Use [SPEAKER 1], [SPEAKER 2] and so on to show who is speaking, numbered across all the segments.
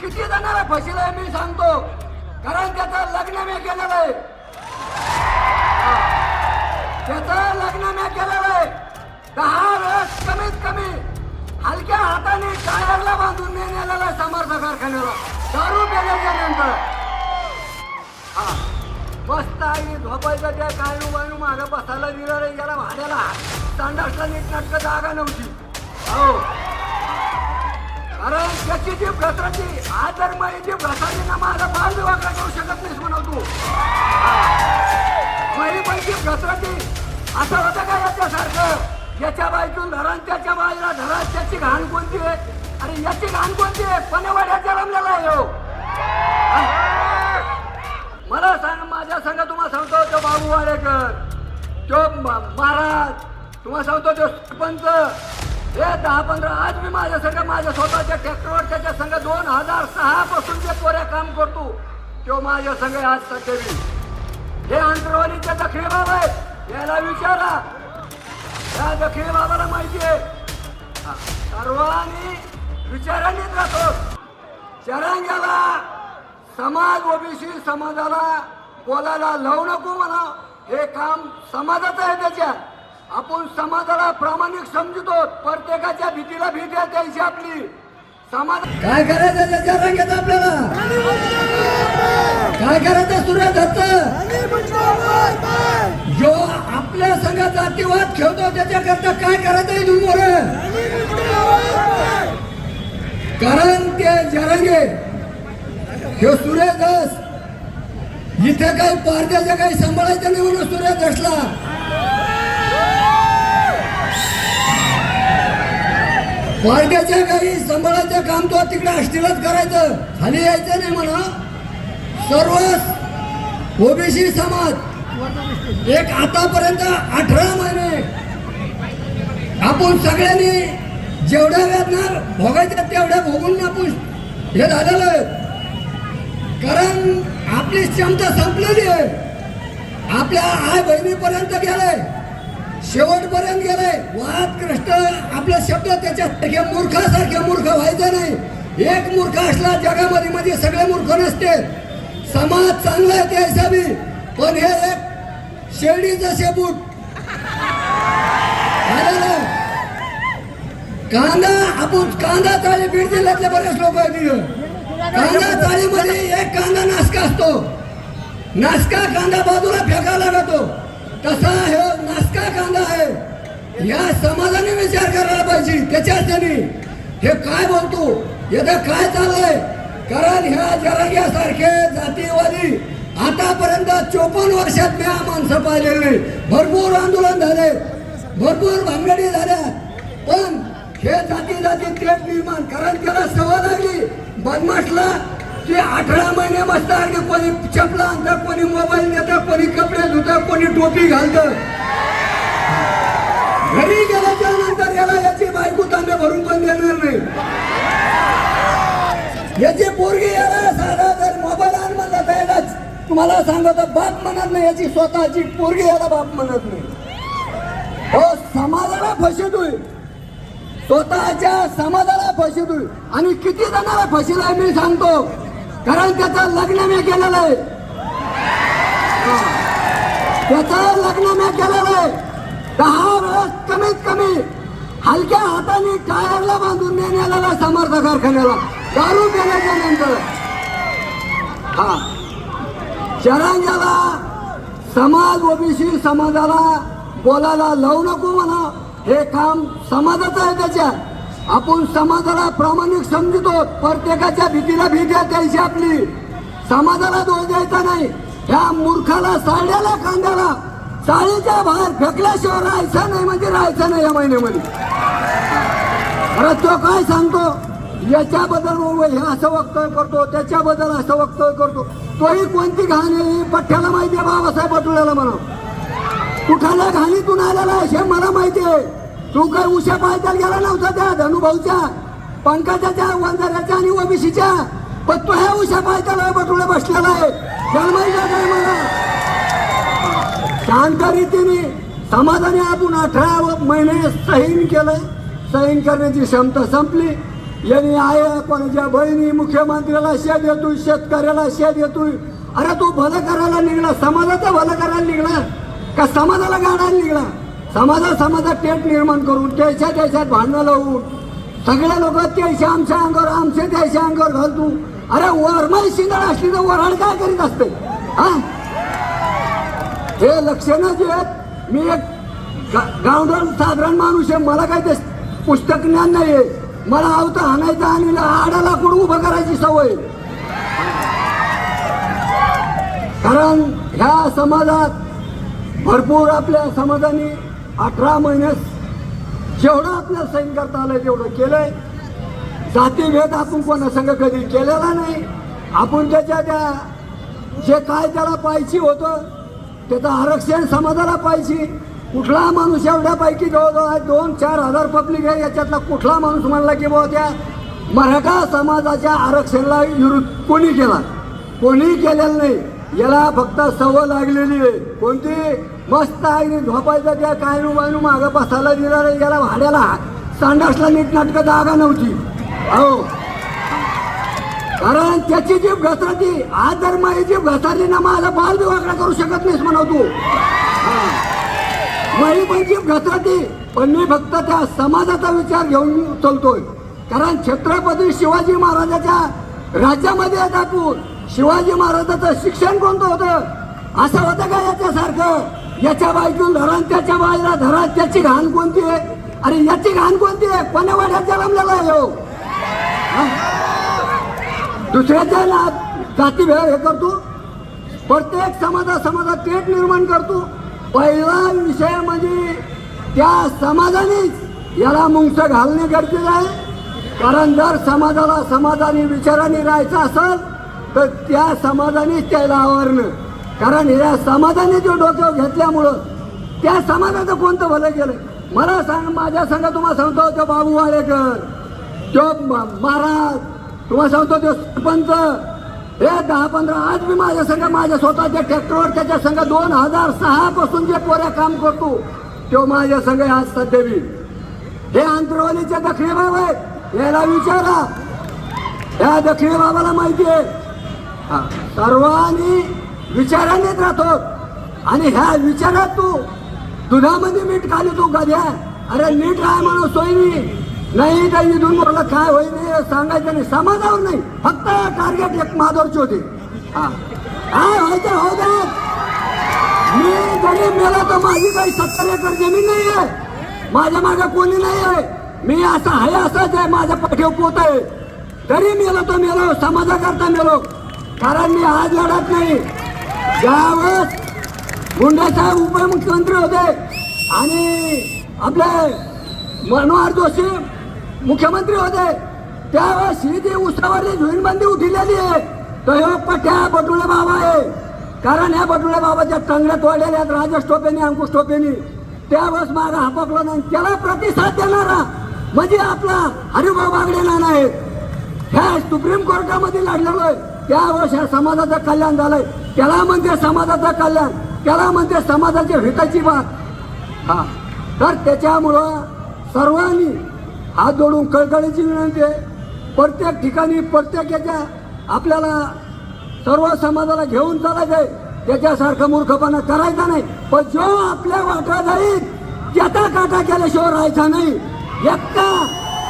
[SPEAKER 1] किती जणांना फशील मी सांगतो कारण त्याचं लग्न मी केलेलं आहे. त्याचं लग्न मी केलेलं आहे. दहा वेळेस कमीत कमी हलक्या हाताने टायरला बांधून मी नेलेला आहे समर्थ कारखान्याला. दारू पेल्याच्या नंतर. हा. मस्त आई झोपायचं त्या काय बायनू मागं बसायला दिलं रे याला भाड्याला तांडासला नीट नाटकं जागा नव्हती. हो. त्याची जी प्रसरती आज जी प्रसरती ना माझा बाल विवाह करू शकत नाहीस म्हणा तू. मही पैकी प्रसरती असं होतं का याच्यासारखं? याच्या बाजून धरण त्याच्या बाईला धरण त्याची घाण कोणती आहे? अरे याची घाण कोणती आहे? पनेवाड्याच्या रमलेला आहे हो. मला सांग माझ्या संघ तुम्हाला सांगतो तो बाबू वाडेकर. तो महाराज. तुम्हाला सांगतो तो सरपंच. हे दहा पंधरा आज मी माझ्या संघ माझ्या स्वतःच्या ट्रॅक्टरवर त्याच्या संघ दोन हजार सहा पासून जे पोऱ्या काम करतो तो माझ्या संघ आज सध्या हे अंतरवालीचे दखणे बाबा आहेत याला विचारा. या दखणे बाबाला माहिती आहे. सर्वांनी विचारांनीच राहतो. चरांग्याला समाज ओबीसी समाजाला बोलायला लावू नको म्हणा. हे काम समाजाचं आहे त्याच्यात. आपण समाजाला प्रामाणिक समजतो. प्रत्येकाच्या भीतीला भीती आहे आपली. समाज काय करायचं त्याच्या रंगात आपल्याला? काय करायचं सूर्य दत्त जो आपल्या संघात जातीवाद खेळतो त्याच्याकरता काय करायचं तुम्ही कारण ते जरंगे हे सूर्यदास इथे काही पारद्याचं काही सांभाळायचं नाही म्हणून सूर्यदासला पारड्याच्या घरी संभाळाचं काम तो तिकडे आष्टीलाच करायचं. खाली यायचं नाही म्हणा. सर्व ओबीसी समाज एक आतापर्यंत अठरा महिने आपण सगळ्यांनी जेवढ्या वेदना भोगायच्या तेवढ्या भोगून आपण हे झालेलं आहे. कारण आपली क्षमता संपलेली आहे. आपल्या आई बहिणीपर्यंत गेलंय. शेवटपर्यंत गेलंय. वाद कृष्ण आपल्या शब्द त्याच्यासारखे मूर्खासारखे मूर्ख व्हायचं नाही. एक मूर्ख असला जगामध्ये मध्ये सगळे मूर्ख नसते. समाज चांगला आहे त्या हिसाबी. पण हे एक शेळीचं शेबूट कांदा आपण कांदा चाळी बीड जिल्ह्यातले बरेच लोक आहेत कांदा चाळीमध्ये एक कांदा नासका असतो. नासका कांदा बाजूला फेकायला जातो तसा हे नासका कांदा आहे. या समाजाने विचार करायला पाहिजे. त्याच्यासाठी हे काय बोलतो? येतं काय चाललंय? कारण ह्या जराग्यासारखे जातीवादी आतापर्यंत चोपन्न वर्षात मी माणसं पाहिलेली नाही. भरपूर आंदोलन झाले. भरपूर भानगडी झाल्या. पण हे जाती जाती थेट निर्माण. कारण त्याला सवय लागली. बदमाशला की अठरा महिने मस्त की? कोणी चपला आणतं कोणी मोबाईल देतं कोणी कपडे धुतं कोणी टोपी घालतं. घरी गेल्याच्यानंतर याला याची बायको तांबे भरून पण देणार नाही? याची पोरगी याला साधा जर मोबाईल आण म्हणला तर याला तुम्हाला सांगत बाप म्हणत नाही याची स्वतःची पोरगी याला बाप म्हणत नाही. हो समाजाला फसवतोय स्वतःच्या समाजाला फसवतोय आणि किती जणांना फसला मी सांगतो? कारण त्याचं लग्न मी केलेलं आहे. हा. त्याचं लग्न मी केलेलं आहे. दहा वेळेस कमीत कमी हलक्या हाताने टायरला बांधून मी नेलेला समर्थ कारखान्याला. दारू केल्याच्यानंतर. हा. शरांजाला समाज ओबीसी समाजाला बोलायला लावू नको म्हणा. हे काम समाजाचं आहे त्याच्यात. आपण समाजाला प्रामाणिक समजतो. प्रत्येकाच्या भीतीला भीती आहे त्याची आपली. समाजाला दोष द्यायचा नाही. ह्या मूर्खाला साड्याला कांद्याला चाळीच्या बाहेर फेकल्याशिवाय राहायचं नाही म्हणजे राहायचं नाही या महिन्यामध्ये. तो काय सांगतो? याच्याबद्दल हे असं वक्तव्य करतो त्याच्याबद्दल असं वक्तव्य करतो. तोही कोणती घाणी पठ्ठ्याला माहिती आहे बाबासाहेब पटोल्याला म्हणा कुठाला घाणीतून आलेला आहे हे मला माहिती आहे. तू काय उशा पायथ्याला गेला नव्हता त्या धनुभाऊच्या पंकजाच्या वंजाऱ्याच्या आणि ओबीसीच्या. पण तू ह्या उशा पायद्याला बटुळे बसलेला आहे. जन्माईचा काय मला? शांत रीतीने समाधाने आपण अठरा महिने सहीन केलंय सहीन करण्याची क्षमता संपली. यांनी आया कोणाच्या बहिणी मुख्यमंत्र्याला शे देतोय शेतकऱ्याला शे देतोय अरे तू भलं करायला निघला समाजाचं भलं करायला निघला. का समाजाला गाडायला निघला? समाजा समाजात टेट निर्माण करून त्याच्या त्याच्यात भांडणं लावून सगळ्या लोक त्याच्या आमच्या अंगावर आमचे त्याच्या अंगावर घालतो. अरे वरमाई शिंदळ असली तर वराड काय करीत असते? हा? हे लक्षणं जे आहेत मी एक गा- साधारण माणूस आहे मला काय ते पुस्तक ज्ञान नाही आहे मला आवतं हाणायचं आणि आडा लाकूड उभं करायची सवय? कारण ह्या समाजात भरपूर आपल्या समाजाने अठरा महिन्यात जेवढं आपल्याला सैन करता आलं तेवढं केलंय. जातीभेद आपण कोणा संघ कधी केलेला नाही. आपण त्याच्या त्या जे काय त्याला पाहिजे होतं त्याचं आरक्षण समाजाला पाहिजे कुठला माणूस एवढ्यापैकी जवळजवळ दोन चार हजार पब्लिक आहे याच्यातला कुठला माणूस म्हणला की बाबा त्या मराठा समाजाच्या आरक्षणाला विरोध कोणी केला? कोणी केलेला नाही. याला फक्त सवय लागलेली आहे. कोणती? मस्त आहे झोपायचं त्या कायनू बायनू मागं बसायला दिला रे याला भाड्याला. सांडासला नीट नाटकं जागा नव्हती. हो. कारण त्याची जीभ घसरती. आज जर माझी जीभ घसरली ना माझा बाल वाकडा करू शकत नाहीस म्हणा तू. माझी पण जीभ घसरती. पण मी फक्त त्या समाजाचा विचार घेऊन चलतोय कारण छत्रपती शिवाजी महाराजाच्या राज्यामध्ये येत शिवाजी महाराजाचं शिक्षण कोणतं होतं? असं होतं का याच्यासारखं? याच्या बाईतून धरण त्याच्या बाजूला धरण त्याची घाण कोणती आहे? अरे याची घाण कोणती आहे? पन्नावाड्यात जन्मलेला आहे दुसऱ्याच्या ना जाती भेळ हे करतो. प्रत्येक समाजा समाजात तेट निर्माण करतो. पहिला विषय म्हणजे त्या समाजानेच याला मुंगस घालणे गरजेचं आहे. कारण जर समाजाला समाजाने विचाराने राहायचं असेल तर त्या समाजानेच त्याला आवरणं. कारण या समाजाने जो डोक्यावर घेतल्यामुळं त्या समाजाचं कोणतं भलं केलं? मला सांग माझ्या संघ तुम्हाला सांगतो तो बाबू वाडेकर तो महाराज तुम्हाला सांगतो तो सरपंच. हे दहा पंधरा आज मी माझ्या संघ माझ्या स्वतःच्या ट्रॅक्टरवर त्याच्या संघ दोन हजार सहा पासून जे पोऱ्या काम करतो तो माझ्या संघ आज सध्या हे अंतरवालीचे दक्षिणी बाब आहेत याला विचारा. या दक्षिणी बाबाला माहिती आहे. सर्वांनी विचारानेच राहतो. आणि ह्या विचारात तू दुधामध्ये मीठ खाली तू गद्या अरे नीट राह म्हणून सोयी नाही तर इथून म्हटलं काय होईल सांगायचं नाही. समाजावर नाही. फक्त टार्गेट एक माधवची होती. हा. काय व्हायचं हो दे मी जरी मेला तर माझी काही सत्तर एकर जमीन नाही आहे. माझ्या मागे कोणी नाही आहे. मी असा आहे असाच आहे. माझ्या पाठीव पोत आहे. तरी मेलो तो मेलो. समाजाकरता मेलो. कारण मी आज लढत नाही. ज्यावेळेस मुंडासाहेब उपमुख्यमंत्री होते. आणि आपले मनोहर जोशी मुख्यमंत्री होते. त्यावेळेस ही जी उसावरची झुईनबंदी उठलेली आहे. तो हे पठ्या बटुले बाबा आहे. कारण ह्या बटुले बाबाच्या टंगड्यात तोडलेल्या आहेत राजेश टोपेनी अंकुश टोपेनी. त्यावेळेस मागा हापकलो नाही त्याला प्रतिसाद देणारा म्हणजे आपला हरिभाऊ बागडे नाना आहे. ह्या सुप्रीम कोर्टामध्ये लढलेलो आहे. त्यावेळेस ह्या समाजाचं कल्याण झालंय. त्याला म्हणते समाजाचं कल्याण त्याला म्हणते समाजाच्या हिताची बात हा. तर त्याच्यामुळं सर्वांनी हात जोडून कळकळीची विनंती आहे. प्रत्येक ठिकाणी प्रत्येक याच्या आपल्याला सर्व समाजाला घेऊन चालायचं आहे. त्याच्यासारखं मूर्खपणा करायचा नाही. पण जो आपल्या वाटा जाईल त्याचा काटा केल्याशिवाय राहायचा नाही. एकटा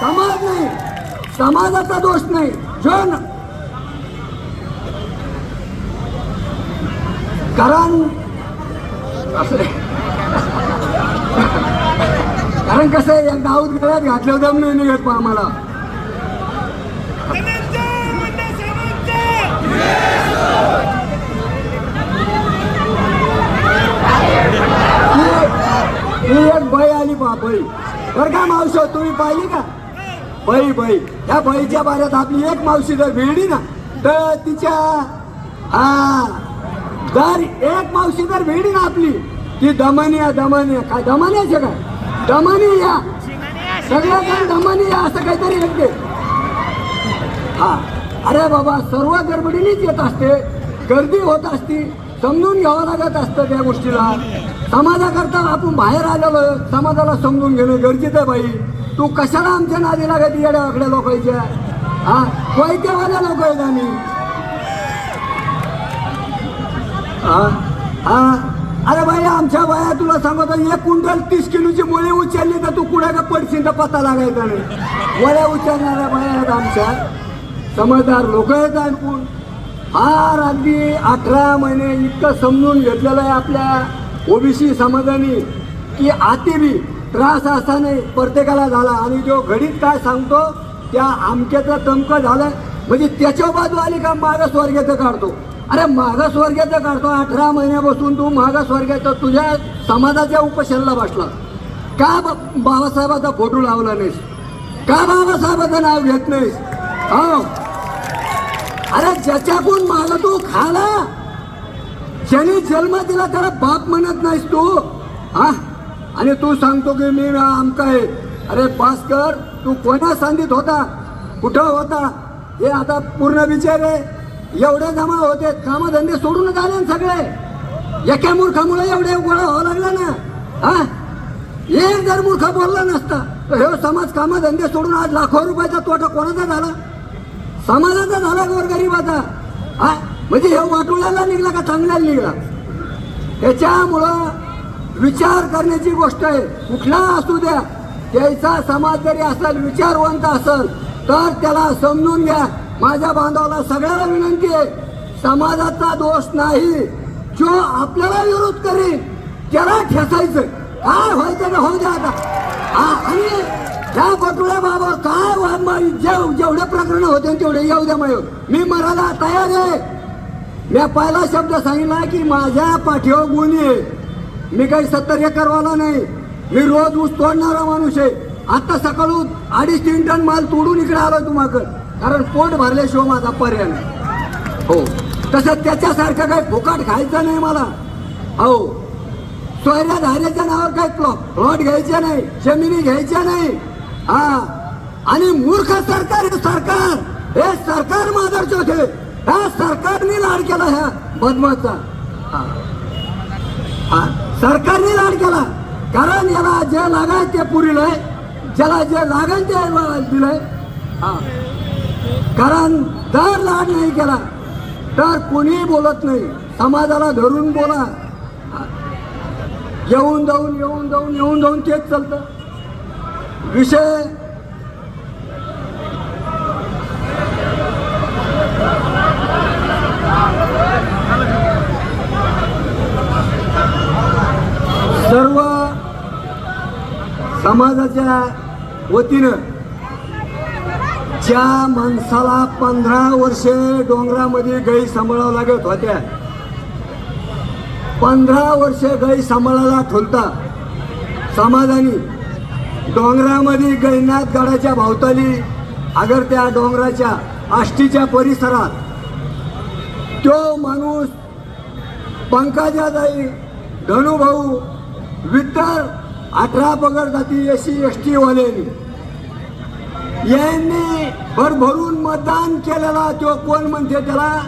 [SPEAKER 1] समाज नाही. समाजाचा दोष नाही. जो कारण असं कारण कसं आहे एकदा दाऊद गळ्यात घातलं दम नाही निघत पहा आम्हाला
[SPEAKER 2] धनंजय
[SPEAKER 1] ही ही एक बाई आली पहा बाई बरं का मावशी तुम्ही पाहिली का बाई बाई ह्या बाईच्या बाऱ्यात आपली एक मावशी जर भिडली ना तर तिच्या हा जर एक मावशी जर भेटी ना आपली ती दमनिया दमनिया काय दमनियाचे काय? दमनिया सगळ्या जण दमनिया असं काहीतरी म्हणते हा. अरे बाबा सर्व गडबडीनेच येत असते. गर्दी होत असती. समजून घ्यावं लागत असतं त्या गोष्टीला. समाजाकरता आपण बाहेर आलेलो समाजाला समजून घेणं गरजेचं आहे बाई. तू कशाला आमच्या नादी लागत येड्या वाकड्या लोकांच्या? हा? कोयत्यावाल्या लोक आहेत आम्ही. हा? अरे भाई आमच्या बाया तुला सांगतो एक क्विंटल तीस किलोची मुळे उचलली तर तू कुणा का पडशील तर पत्ता लागायचा नाही. वळ्या उचलणाऱ्या बाया आहेत आमच्या. समजदार लोक आहेत ऐकून फार अगदी अठरा महिने इतकं समजून घेतलेलं आहे आपल्या ओबीसी समाजाने की आती बी त्रास असा नाही प्रत्येकाला झाला. आणि जो घडीत काय सांगतो त्या आमक्याचं तमकं झालं. म्हणजे त्याच्या बाजू आली का मागास काढतो. अरे मागास वर्गाचं काढतो अठरा महिन्यापासून तू मागास स्वर्गाचा तुझ्या समाजाच्या उपशल्ला बसला. का बाबासाहेबाचा फोटो लावला नाहीस? का बाबासाहेबाचं नाव घेत नाहीस? हो. अरे ज्याच्याकून माग तू खाला ज्याने जन्म दिला त्याला बाप म्हणत नाहीस तू. हा? आणि तू सांगतो की मी आमका आहे. अरे भास्कर तू कोणा सांगित होता? कुठं होता? हे आता पूर्ण विचार आहे. एवढे जमा होते कामधंदे सोडूनच आले ना सगळे. एका मूर्खामुळे एवढे गोळा व्हावं लागला ना? हा? एक जर मूर्ख बोलला नसता तर हे समाज कामधंदे सोडून आज लाखो रुपयाचा तोटा कोणाचा झाला? समाजाचा झाला गोरगरीबाचा हा? म्हणजे हे वाटोळ्याला निघला का चांगल्याला निघला? त्याच्यामुळं विचार करण्याची गोष्ट आहे. कुठला असू द्या त्याचा समाज जरी असेल विचारवंत असेल तर त्याला समजून घ्या. माझ्या बांधवाला सगळ्याला विनंती आहे समाजाचा दोष नाही. जो आपल्याला विरोध करेल त्याला ठेसायचं. काय व्हायचं ना होऊ द्या आता. हा, आणि त्या बटुळ्या बाबा काय जेव- जेवढे प्रकरण होते तेवढे येऊ द्या मग मी मराला तयार आहे. मी पहिला शब्द सांगितला की माझ्या पाठीवर गुन्हे आहे. मी काही सत्तर एकरवाला नाही. मी रोज ऊस तोडणारा माणूस आहे. आता सकाळून अडीच तीन टन माल तोडून इकडे आलो तुम्हाला. कारण पोट भरल्याशिवाय माझा पर्याय नाही. हो. तसं त्याच्यासारखं काही फुकाट खायचं नाही मला. हो. सोयऱ्या धाऱ्याच्या नावावर काय प्लॉट प्लॉट घ्यायचे नाही जमिनी घ्यायच्या नाही. हा. आणि मूर्ख सरकार हे सरकार. हे सरकार मादरचे चोथे ह्या सरकारने लाड केला ह्या बदमाचा. हा. हा, सरकारने लाड केला. कारण याला जे लागाय ते पुरीलंय ज्याला जे लागेल ते दिलंय. हा. कारण जर लाड नाही केला तर कोणीही बोलत नाही. समाजाला धरून बोला. येऊन जाऊन येऊन जाऊन येऊन जाऊन तेच चालतं. विषय सर्व समाजाच्या वतीनं ज्या माणसाला पंधरा वर्षे डोंगरामध्ये गाई सांभाळावं लागत होत्या पंधरा वर्षे गाई सांभाळायला ठोलता समाजाने डोंगरामध्ये गैनाथ गडाच्या भावताली अगर त्या डोंगराच्या आष्टीच्या परिसरात तो माणूस पंकजाताई धनुभाऊ वितर अठरा पगड जाती एस सी एस टी वाल्यांनी यांनी भरभरून मतदान केलेला तो कोण म्हणते त्याला?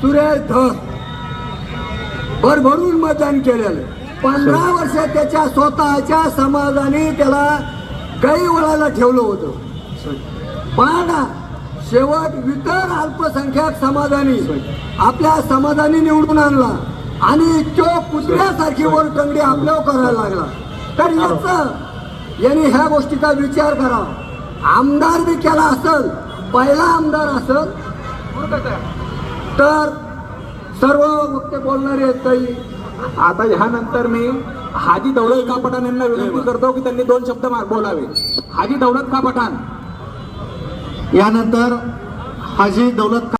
[SPEAKER 1] सुरेश धस. भरभरून मतदान केलेलं. पंधरा वर्ष त्याच्या स्वतःच्या समाजाने त्याला गाई वळायला ठेवलं होतं. पण शेवट इतर अल्पसंख्याक समाजाने आपल्या समाजाने निवडून आणला आणि तो कुत्र्यासारखी वर टंगडी आपल्यावर करायला लागला. तर याच यांनी ह्या गोष्टीचा विचार करावा. आमदार बी केला असेल पहिला आमदार असेल. तर सर्व वक्ते बोलणारे आहेत काही
[SPEAKER 2] आता ह्यानंतर मी हाजी दौलत का पठाण यांना विनंती करतो की त्यांनी दोन शब्द मा- बोलावे. हाजी दौलत का पठाण?
[SPEAKER 3] यानंतर हाजी दौलत